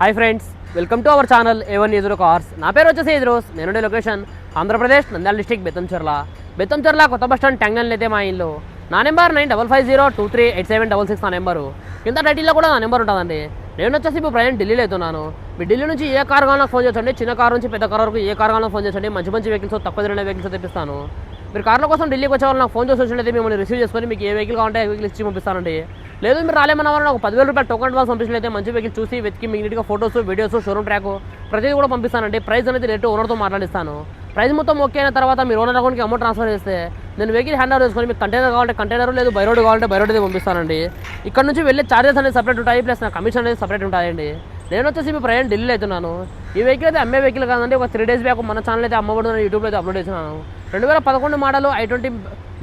Hi friends welcome to our channel A one ఎదురు cars నా పేరు వచ్చేసి ఎదురోస్ నేనుండే లొకేషన్ ఆంధ్రప్రదేశ్ నంద్యాల డిస్టిక్ బెత్తంచెర్ల బెత్తంచెర్ల కొత్త బస్ స్టాండ్ టెంగన్ అయితే మా ఇల్లు. నా number nine double five zero two three eight seven double six నా నెంబరు. కింద టైటిల్లో కూడా నా నెంబర్ ఉంటుందండి. నేను వచ్చేసి ఇప్పుడు ప్రజెంట్ ఢిల్లీలో అవుతున్నాను మీ ఢిల్లీ నుంచి ఏ కార్ కావాలో ఫోన్ చేయండి. చిన్న కార్ నుంచి పెద్ద కార్ వరకు ఏ కార్ కావాలో ఫోన్ చేయండి. మంచి మంచి వెహికల్స్ తక్కువ తిరిగిన వెహికల్స్ తెప్పిస్తాను. మీరు కార్ల కోసం ఢిల్లీకి వచ్చే వాళ్ళు నాకు ఫోన్ చేసి వచ్చినట్లయితే మిమ్మల్ని రిసీవ్ చేసుకొని మీకు ఏ వెహికల్ కావాలంటే వెహికల్ ఇచ్చి పంపిస్తానండి. లేదు మీరు రాలేమన్నా ఒక పదివేల రూపాయలు టోకన్ అడ్వాన్స్ పంపించినైతే మంచి వెహికల్ చూసి వెతికి మీకు నీట్గా ఫోటోస్ వీడియోస్ షోరూమ్ ట్రాక్ ప్రతిదీ కూడా పంపిస్తానండి. ప్రైస్ అనేది రేటు ఓనర్తో మాట్లాడిస్తాను. ప్రైస్ మొత్తం ఓకే అయిన తర్వాత మీరు ఓనర్ అకౌంట్కి అమౌంట్ ట్రాన్స్ఫర్ చేస్తే నేను వెహికల్ హ్యాండ్ ఓవర్ చేసుకొని మీకు కంటైనర్ కావాలంటే కంటైనర్ లేదు బై రోడ్ కావాలంటే బై రోడ్ అయితే పంపిస్తానండి. ఇక్కడ నుంచి వెళ్ళే చార్జెస్ అనేది సపరేట్ ఉంటాయి ప్లస్ నా కమిషన్ అనేది సపరేట్ ఉంటాయండి. నేను వచ్చేసి మీ ప్రయాణం ఢిల్లీ అవుతున్నాను. ఈ వెహికల్ అయితే అమ్మే వెహికల్ కాదండి. ఒక త్రీ డేస్ బ్యాక్ మన ఛానల్ అయితే అమ్మబడి యూట్యూబ్లో అయితే అప్లోడ్ చేసినాను. రెండు వేల పదకొండు model i twenty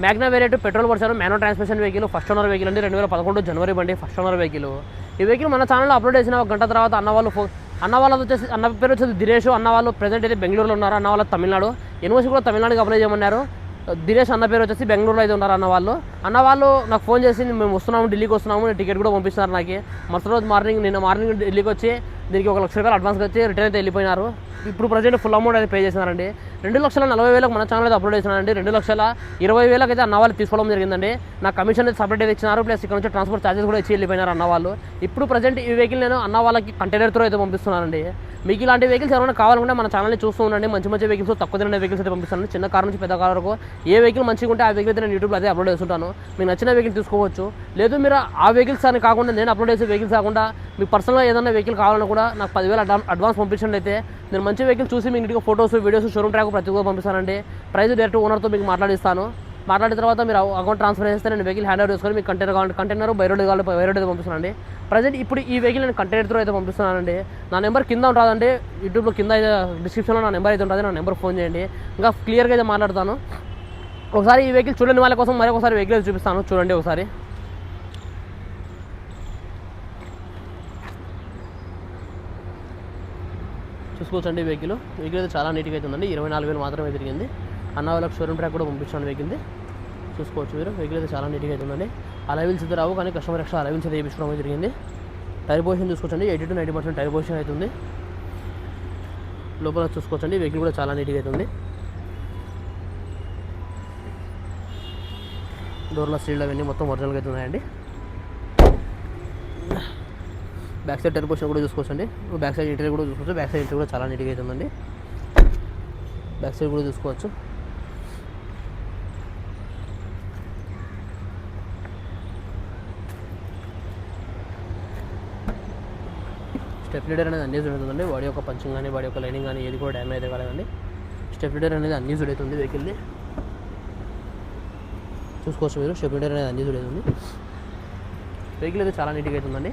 magna variant petrol version manual transmission vehicle first owner vehicle అండి రెండు వేల పదకొండు జనవరి బండి ఫస్ట్ ఓనర్ వెహికల్ ఈ వెహికల్ మన ఛానల్లో అప్లోడ్ చేసిన ఒక గంట తర్వాత అన్న వాళ్ళు ఫో అన్న వాళ్ళది వచ్చేసి అన్న పేరు వచ్చేసి దినేష్ అన్న వాళ్ళు ప్రజెంట్ అయితే బెంగళూరులో ఉన్నారు అన్న వాళ్ళు తమిళనాడు యూనివర్సిటీ కూడా తమిళనాడుకి అప్లై చేయమన్నారు. దినేష్ అన్న పేరు వచ్చేసి బెంగళూరులో అయితే ఉన్నారు అన్న వాళ్ళు. అన్న వాళ్ళు నాకు ఫోన్ చేసి మేము వస్తున్నాము ఢిల్లీకి వస్తున్నాము నేను టికెట్ కూడా పంపిస్తున్నారు నాకు. మరుసటి రోజు మార్నింగ్ నిన్న మార్నింగ్ ఢిల్లీకి వచ్చి దీనికి ఒక లక్ష రూపాయలు అడ్వాన్స్ వచ్చి రిటర్న్ అయితే వెళ్ళిపోయినారు. ఇప్పుడు ప్రజెంట్ ఫుల్ అమౌంట్ అయితే పే చేసినారండి రెండు లక్షల నలభై వేలకు మన ఛానల్ అయితే అప్లోడ్ చేసినారండి రెండు లక్షల ఇరవై వేలకు అయితే అన్న వాళ్ళు తీసుకోవడం జరిగిందండి. నా కమిషన్ అయితే సపరేట్ అయితే ఇచ్చినారు. ప్లస్ ఇక్కడ నుంచి ట్రాన్స్పోర్ట్ ఛార్జెస్ కూడా ఇచ్చి వెళ్ళిపోయినారు అన్నవాళ్ళు ఇప్పుడు ప్రజెంట్ ఈ వెహికల్ నేను అన్న వాళ్ళకి కంటైనర్ అయితే పంపిస్తున్నానండి. మీకు ఇలాంటి వెహికల్స్ ఎవరైనా కావాలనుకుంటే మన ఛానల్ని చూస్తూ ఉండండి. మంచి మంచి వెహికల్స్ తక్కువ తినే వెహికల్స్ అయితే పంపిస్తాను చిన్న కార్ నుంచి పెద్ద కార్ వరకు ఏ వెహికల్ మంచిగా ఉంటే ఆ వెహికల్ అయితే నేను యూట్యూబ్లో అదే అప్లోడ్ చేస్తుంటాను. మీకు నచ్చిన వెహికల్ తీసుకోవచ్చు. లేదు మీరు ఆ వెహికల్స్ అని కాకుండా నేను అప్లోడ్ చేసే వెహికల్స్ కాకుండా మీకు పర్సనల్గా ఏదైనా వెహికల్ కావాలన్నా కూడా నాకు పదివేల అడ్వా అడ్వాన్స్ పంపించండి అయితే నేను మంచి వెహికల్ చూసి మీకు నీట్గా ఫోటోస్ వీడియోస్ షోరూమ్ ట్రాక్ ప్రతి ఒక్కరు పంపిస్తానండి ప్రైస్ డైరెక్ట్ ఓనర్తో మీకు మాట్లాడిస్తాను. మాట్లాడిన తర్వాత మీరు అకౌంట్ ట్రాన్స్ఫర్ చేస్తే నేను వెహికల్ హ్యాండ్ ఓవర్ చేసుకొని మీకు కంటైనర్ కావాలి కంటైనర్ బైరోడ్ కావాలి బైరోడ్ అయితే పంపిస్తున్నానండి. ప్రజెంట్ ఇప్పుడు ఈ వెహికల్ నేను కంటైనర్ త్రూ అయితే పంపిస్తున్నానండి. నా నెంబర్ కింద ఉంటుందండి. యూట్యూబ్లో కింద అయితే డిస్క్రిప్షన్లో నా నెంబర్ అయితే ఉంటుంది నా నెంబర్ ఫోన్ చేయండి. ఇంకా క్లియర్గా అయితే మాట్లాడతాను. ఒకసారి ఈ వెహికల్ చూడండి వాళ్ళ కోసం మరొకసారి వెహికల్ చూపిస్తాను. చూడండి ఒకసారి. చూసుకోవచ్చండి వెహికల్. వెహికల్ అయితే చాలా నీట్గా అయితే ఉందండి. ఇరవై నాలుగు వేలు మాత్రమే తిరిగింది. అన్న వాళ్ళకి షోరూమ్ ట్రాక్ కూడా పంపించాను వెహికల్ చూసుకోవచ్చు మీరు. వెహికల్ అయితే చాలా నీట్గా అయితే ఉందండి. అలవిల్స్ అయితే రావు కానీ కస్టమర్ ఎక్స్ట్రా అలవిల్స్ అయితే వేయించుకోవడం అయితే జరిగింది. టైర్ పొజిషన్ చూసుకోవచ్చండి. Eighty to ninety percent tyre position అవుతుంది లోపల చూసుకోవచ్చండి. వెహికల్ కూడా చాలా నీట్గా అయితే ఉంది. డోర్ల స్టీల్ అవన్నీ మొత్తం ఒరిజినల్గా అయితే ఉన్నాయండి. బ్యాక్ సైడ్ టైర్ పొజిషన్ కూడా చూసుకోవచ్చండి. బ్యాక్ సైడ్ ఇంటీరియర్ కూడా చూసుకోవచ్చు. బ్యాక్ సైడ్ ఇంటీరియర్ కూడా చాలా నీట్గా అవుతుందండి బ్యాక్ సైడ్ కూడా చూసుకోవచ్చు. స్టెప్ లీడర్ అనేది అన్యూజ్డ్ అవుతుందండి వాడి యొక్క పంచింగ్ కానీ వాడి యొక్క లైనింగ్ కానీ ఏది కూడా డ్యామేజ్ అయితే కాలేదండి. స్టెప్ లీడర్ అనేది అన్యూజ్డ్ అవుతుంది వెహికల్ది. చూసుకోవచ్చు మీరు. స్టెప్ లీడర్ అనేది అన్యూజ్డ్ అవుతుంది వెహికల్ అయితే చాలా నీట్గా అవుతుందండి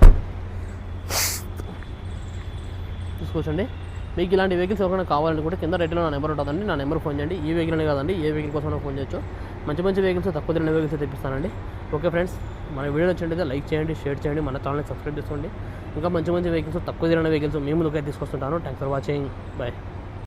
తీసుకోవచ్చండి. మీకు ఇలాంటి వెహికల్స్ ఎవరైనా కావాలంటే కూడా కింద రెడ్లో నా నెంబర్ ఉంటుందండి. నా నెంబర్ ఫోన్ చేయండి. ఈ వెహికల్ కాదండి ఏ వెహికల్ కోసం ఫోన్ చేయొచ్చు. మంచి మంచి వెహికల్స్ తక్కువ తిరిగిన వెహికల్స్ తెప్పిస్తానండి. ఓకే ఫ్రెండ్స్ మన వీడియో నచ్చినట్లయితే లైక్ చేయండి షేర్ చేయండి మన ఛానల్ని సబ్స్క్రైబ్ చేసుకోండి. ఇంకా మంచి మంచి వెహికల్స్ తక్కువ తిరిగిన వెహికల్స్ మేము ముందుకైతే తీసుకొస్తుంటాను. Thanks for watching bye